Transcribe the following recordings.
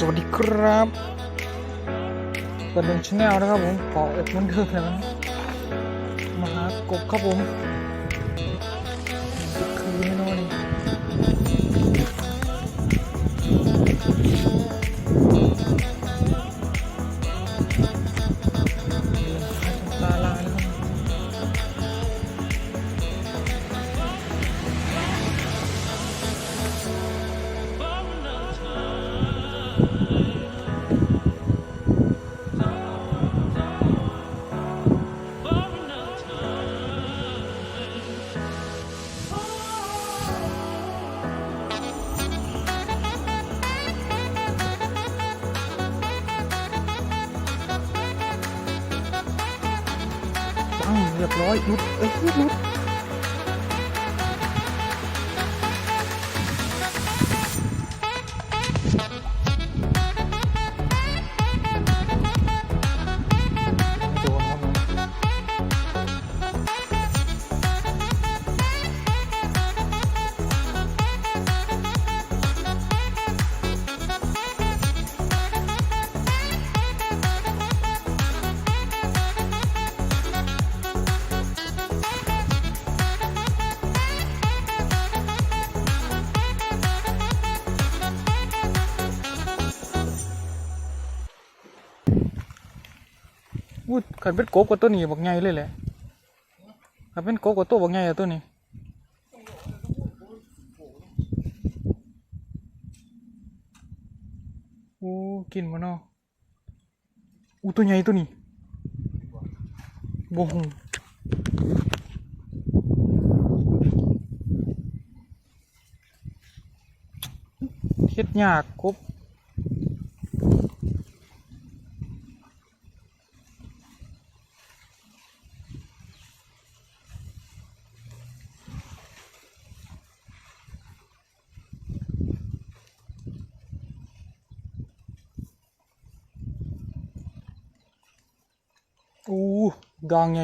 สวัสดีครับเปิดหนึ่งชแนลนะครับผมขอเอ็ดเหมันเดิมนะมาหากบครับผม ขันเป็นกบกับตัวนี้บอกไงเลยแหละขันเป็นกบกับตัวบอกไงอะตัวนี้โอ้กินมาเนาะอู้ตัวใหญ่ตัวนี้บ่หงเฮ็ดยากกบ อู้ ดางไง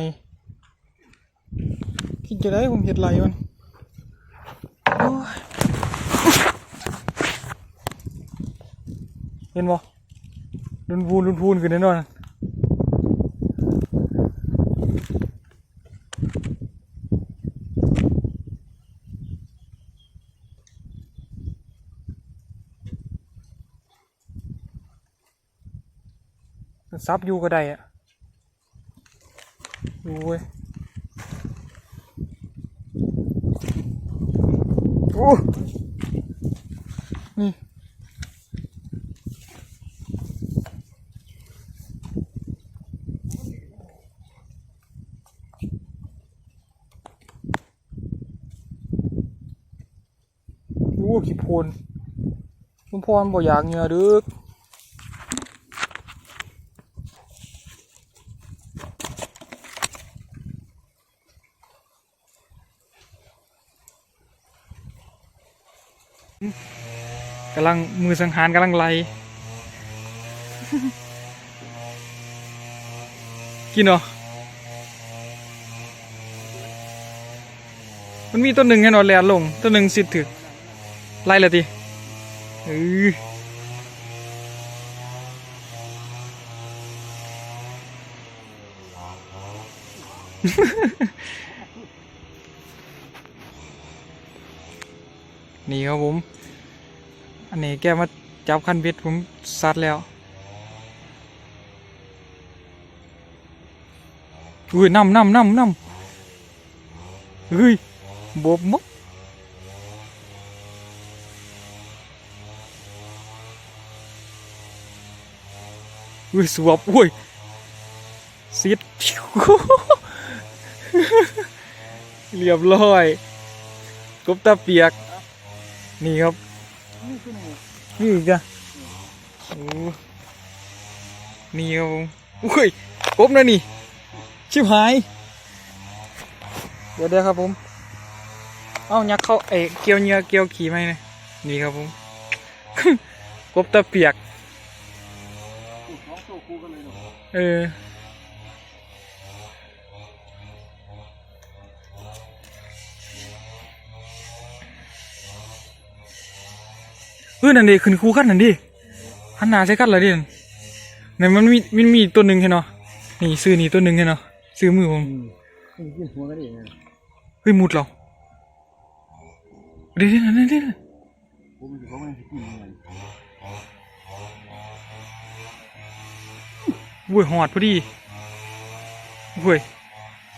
คิดจะได้ผมเห็ดไหลมันเห็นบ่รุนพูนรุนพูนขึ้นแน่นอนซับอยู่ก็ได้อะ ดูเว้ยโอ้นี่โอ้ขี้โพนคุณพ่อมันบ่อยากเงือดึก กำลังมือสังหารกำลังไล่กินเหรอมันมีตัวหนึ่งแค่นอนแลนลง ตัวหนึ่งสิทธิ์ถึกไล่เลยทีเออ นี่ครับผม อันนี้แกมาจับคันเบ็ดผมซัดแล้วอุ้ยน้ำน้ำน้ำน้ำเฮ้ยบวบมกอุ้ยสวบอุ้ยซิดเรียบร้อยกบตาเปียก นี่ครับนี่อีกอะโอ้นี่ครับผมอุ้ยกบนะนี่ ชิบหาย เดี๋ยวเดี๋ยวครับผม เอ้ายักเข้าเอ้เกี่ยวเหงือเกี่ยวขี่ไหมเนี่ยนี่ครับผมกบตะเปียกเออ เฮ้ยนั่นดิขึ้นคูขั้นนั่นดิหันหน้าใส่กันเหรอเด่นเนี่ยมันมีมันมีตัวหนึ่งใช่เนาะนี่ซื้อนี่ตัวหนึ่งใช่เนาะซื้อมือผมอืมกินหัวกันเองนะเฮ้ยมุดเราเดี๋ยวเดี๋ยวเดี๋ยวเดี๋ยวผมมันจะบอกว่ามันจะกินยังไงโว้ยหอดพอดีเว้ย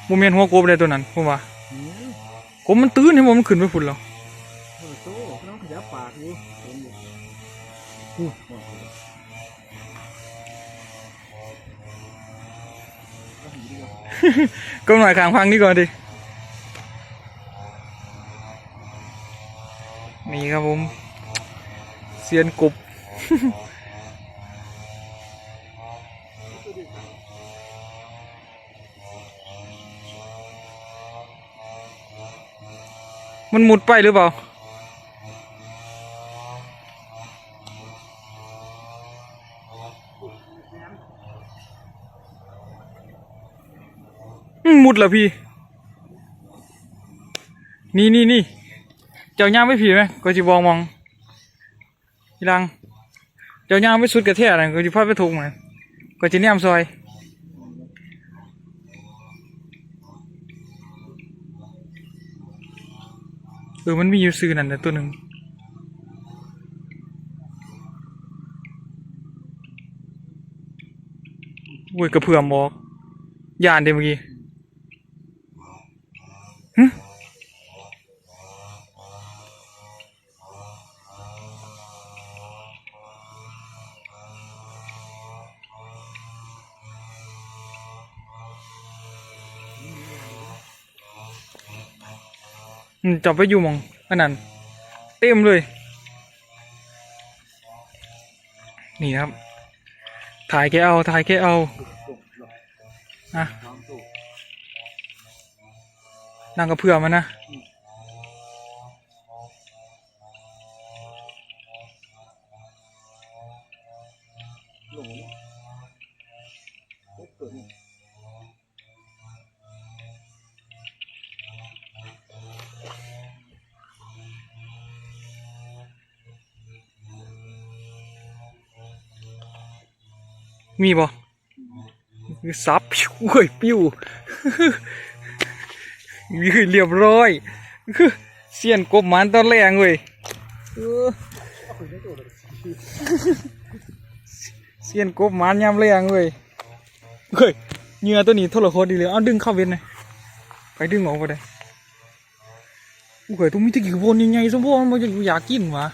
โมเมนหัวโกบเลยตัวนั้นผมว่าอืมกบมันตื้นให้ผมมันขึ้นไปฝุ่นแล้ว ก็ไ nói kháng khoang đi còn đi นี่ครับผมเซียนกบมันหมุดไปหรือเปล่า มุดเหรอพี่ นี่นี่นี่เจ้าย่างไม่ผีไหมก็จะบองมองทีหลัง เจ้าย่างไม่สุดกระเทียนะก็จะพาดไปถูกมันก็จะเนี่ยมซอยเออมันมีอยู่ซื้อนั่นนะตัวหนึ่งโว้ยกระเพื่อมบอกยานเดเมื่อกี้ จับไปอยู่มองอันนั้น เต็มเลย นี่ครับ ถ่ายแค่เอา ถ่ายแค่เอา อะ นั่งกระเพื่อมันนะมีบ่ซับเว้ยปิ้ว เรียบร้อยเสียนกบหมันตอนแรงเว้ยเออเอาไปไม่ตัวเลยเสียนกบหมันยามแรงเว้ยเฮ้ยเหงื่อตัวนี้โทรโคตรดีเลยเอาดึงเข้าเวียนหน่อยไปดึงออกไปได้โอ้ยตุ้มมีตะกี้วนยังไงสมบูรณ์มันจะอยากกินวะ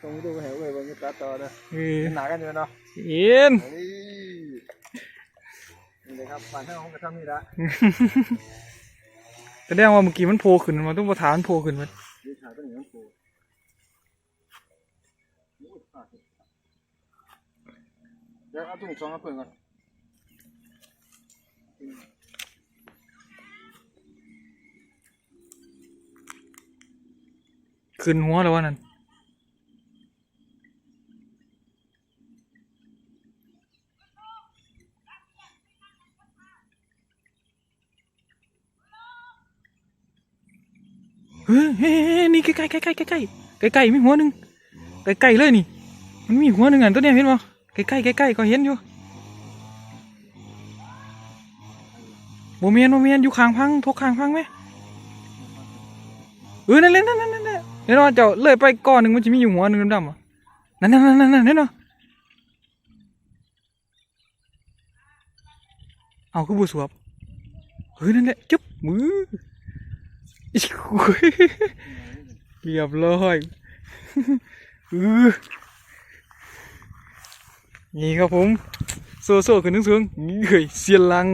ตรงนี้ดูไปเหวเว้ยบางทีตัดต่อนะเออหนากันอยู่เนาะเอ็นนี่นี่ เลยครับบ้านท่าของกระทำนี่ละแสดงว่าเมื่อกี้มันโผล่ขึ้นมาต้องประธานโผล่ขึ้นมาดีขาต้นเหนียวโผล่เดี๋ยวเอาถุงซองมาเปิดก่อนขึ้นหัวแล้ววะนั่น ใกล้ใกล้ใกล้ใกล้ใกล้มีหัวหนึ่งใกล้ใกล้เลยนี่ มันมีหัวหนึ่งอันตัวเนี้ยเห็นป่ใกล้ใกล้ใกล้ใกล้ก็เห็นอยู่โมเมียนโมเมียนอยู่ข้างพังทกข้างพังไหมเออนั่นเล่นนั่นนั่นนั่นเห็นป่ะเจ้าเลื่อยไปก้อนหนึ่งมันจะมีอยู่หัวหนึ่งดำๆอะนั่นนั่นนั่นนั่นเห็นป่ะเอาก็บูสวบเฮ้ยนั่นแหละจุ๊บมือ เรียบร้อยออนี่ครับผมโซ่โซ่ขึ้นนึงสูงนี่เฮ้ยเสียนลัง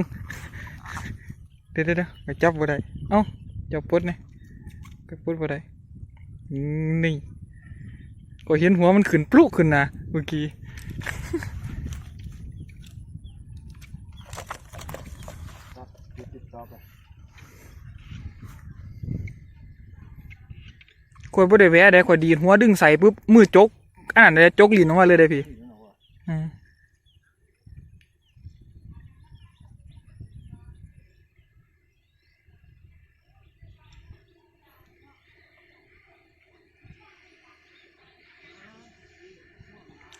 เดี๋ยวเดี๋ยวเดี๋ยวไปจับบ่ได้เอ้าจับปุ๊ดนี่ก็ปลดบ่ได้นี่ก็เห็นหัวมันขึ้นปลุกขึ้นนะเมื่อกี้ ครับติดติดต่อไป ข่อยบ่ได้แวะได้ข่อยดีดหัวดึงใส่ปุ๊บมือจกอันนั้นได้จกลิ้นออกมาเลยได้พี่อืม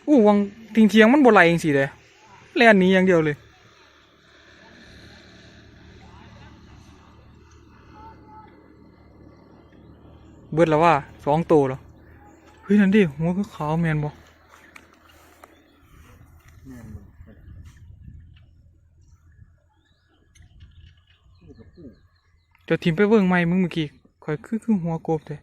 อู้วังทิ้งเทียงมันบ่ไหลจังซี่เด้แล่นนี้อย่างเดียวเลย เบิดแล้วว่าสองตัวแล้วเฮ้ยนั่นดิหัวขาวแมนบ่แม่นบ่นี่กับปูเจะทิมไปเบิ่งใหม่มึงเมื่อกี้คอยคือคือหัวกบเลย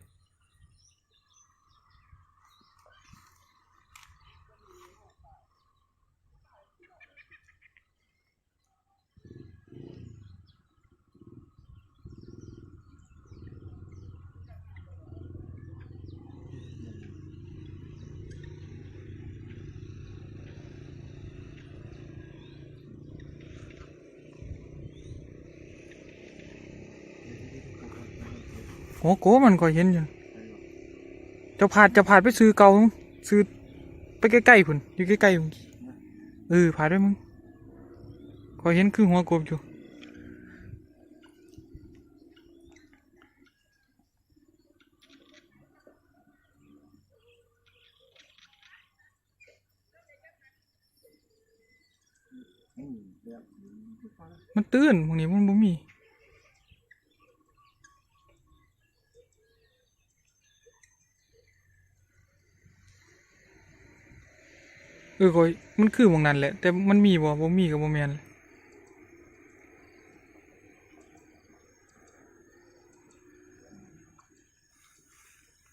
หัวโกมันข่อยเห็นอยู่จะผ่านจะผ่านไปซื้อเก่าซื้อไปใกล้ๆพุ่นอยู่ใกล้ๆพุ่นเออผ่านด้วยมึงข่อยเห็นคือหัวกบอยู่มันตื้นพวกนี้มันบ่มี ออก็มันคือหมองนั้นแหละ แต่มันมีบ่บ่มีก็บ่แม่นแหละ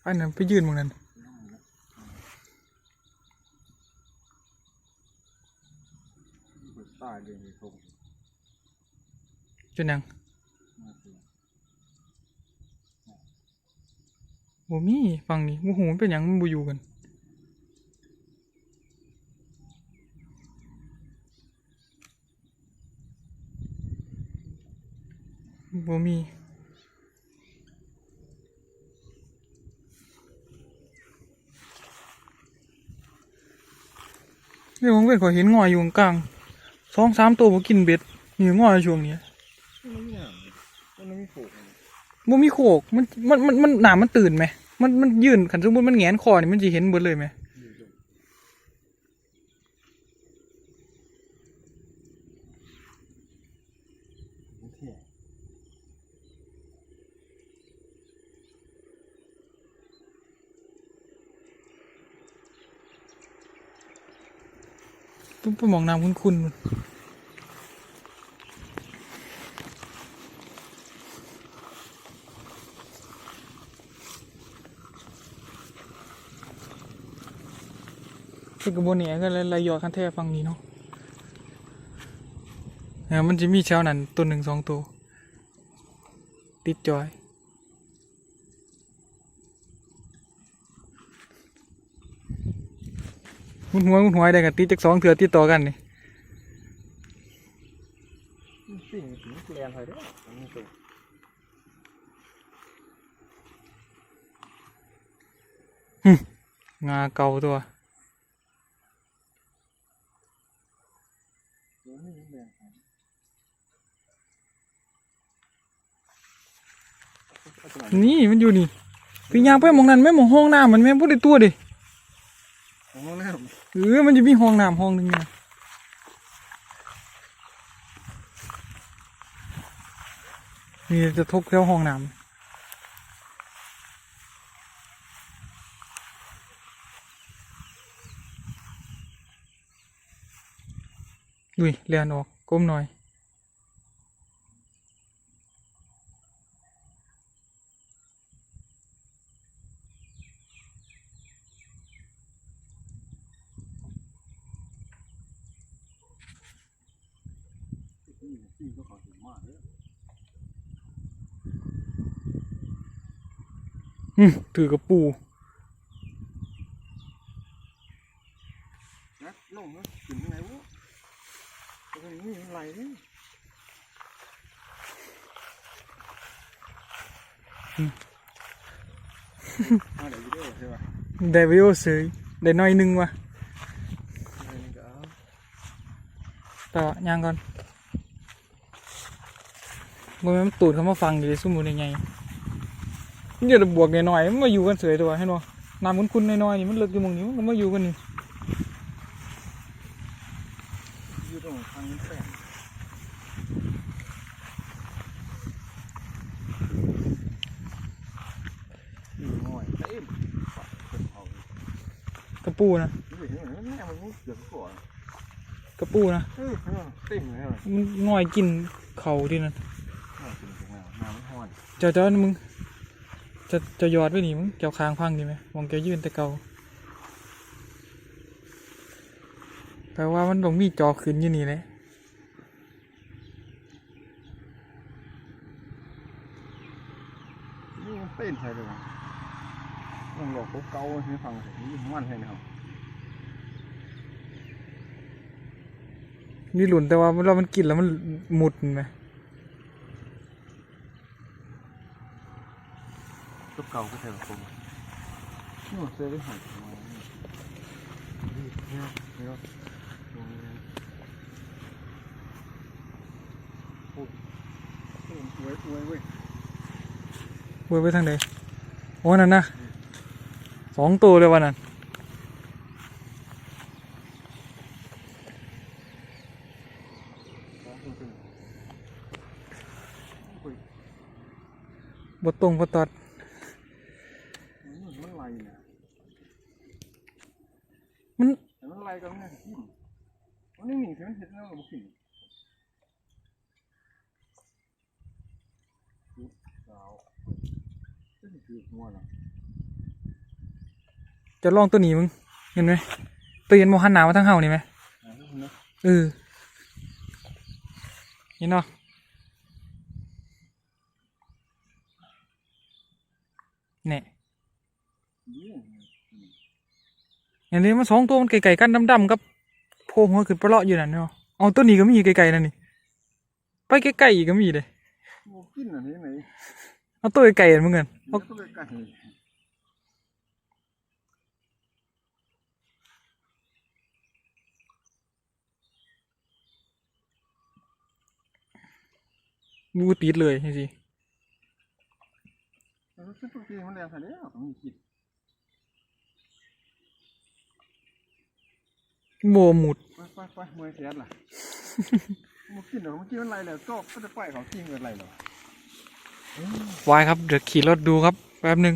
อันนั้นไปยืนหมองนั้นเปิดตายเลยในทงจนยังบ่มีฟังนี่บ่ฮู้มันเป็นหยังมันบ่อยู่กัน บ่มีเรื่องของเว้นขอยเห็นงอยอยู่กลางสองสามตัวบ่กินเบ็ดนี่งอยช่วงนี้มันไม่หยาบมันไม่มีโขกเลยบ่มีโขกมันมันมันมันหนามันตื่นไหมมันมันยืนขันสมมติมันแหงนคอนี่มันจะเห็นเบิดเลยไหม อยู่ตรงโอเค ต้องไปมองน้ำคุ้นๆมันเป็นกระบวนเนี่ยก็เลยลายยอดคันแท้ฟังนี้เนาะเนี่ยมันจะมีเช้านั้นตัวหนึ่งสองตัว ติดจอย มุนหัวมุนหัวได้กันติดจากสองเถื่อติดต่อกันนี่สิ่งถึงเรียนไปเด้อนนี้ตัวงาเก่าตัวนี่มันอยู่นี่คือยางไปมองนั้นไม่มองห้องน้ำมันแม่พูดได้ตัวดิของน้ำ เออมันจะมีห้องน้ำห้องหนึ่งนะมีจะทุบแค่ห้องน้ำดุยเลียนออกก้มหน่อย นี่สิ่งก็ขอถึงมากเลย อืมถือกระปูนัดลงนะถึงไหนวะตรงนี้มันไหลนี่มาเดี๋ยววิดีโอใช่ป่ะได้วิโอเสยได้น้อยหนึงว่ะอันนี้ก็เอาต่อย่างก่อนบ่แม่นมันตูดเขามาฟังอยู่ในซุ่มอยู่ในไง มันอยู่บวกหน่อยๆมันมาอยู่กันเสยตัวให้เนาะน้ำคุ้นๆน้อยๆนี่มันเลิกอยู่มึงนี้มันมาอยู่กันนี่อยู่งทางนี้อยู่กักนกระปูนะกระปูนะมันหน่อยกินเข่าดินะเจ้าเจ้ามึง จะจะยอดไว้นี่มึงเจ้าคางพังดีไหมมองแกยื่นแต่เก่าแปลว่ามันต้องมีจอขึ้นอยู่นี่เลยนี่มันเต้นใช่เลยต้องหลอกเก่าๆให้ฟังสินี่มันให้นะครับมีหลุนแต่ว่าเรามันกินแล้วมันหมุดไหม ตุ๊กเก่าก็ใช่หรอผมนี่มันเซ่ได้หันมานี่เนี่ยเนี่ยโอ้ยเว้ยเว้ยเว้ยเว้ยไปทางไหนโอ้นั่นนะสองตัวเลยวันนั้นบทตรงบทตอด มันไหลเนี่ย มัน มันไหลกันเนี่ยกินมันนี่หนีถึงเห็ดแล้วมันกินสาว จะถือหัวนะจะลองตัวนี้มึงเห็นไหมตัวเย็นโมหันหนาวมาทั้งเฮานี่ไหมเออนี่เนาะเนี่ยอย่างนี้มันสองตัวมันไก่ๆกันดำๆกับโพงหัวขึ้นปลาะอยู่นั่นเนาะเอาตัวนี้ก็มีไก่ๆนั่นนี่ไปไก่ๆอีกก็มีเลยกินอันนี้ไหน เอาตัวไก่ๆเหมือนกันมัเอานก็เลยไก่บูติดเลยจริงมันก็ตัวกินมันแรงขนาดนี้มันกินๆโบหมุดไปไปไปมวยเสียดล่ะมันกินเหรอมันกินมันไหลแล้วก็ก็จะปล่อยเขากินเงินไหลหรอ วายครับเดี๋ยวขี่รถดูครับแป๊บหนึ่ง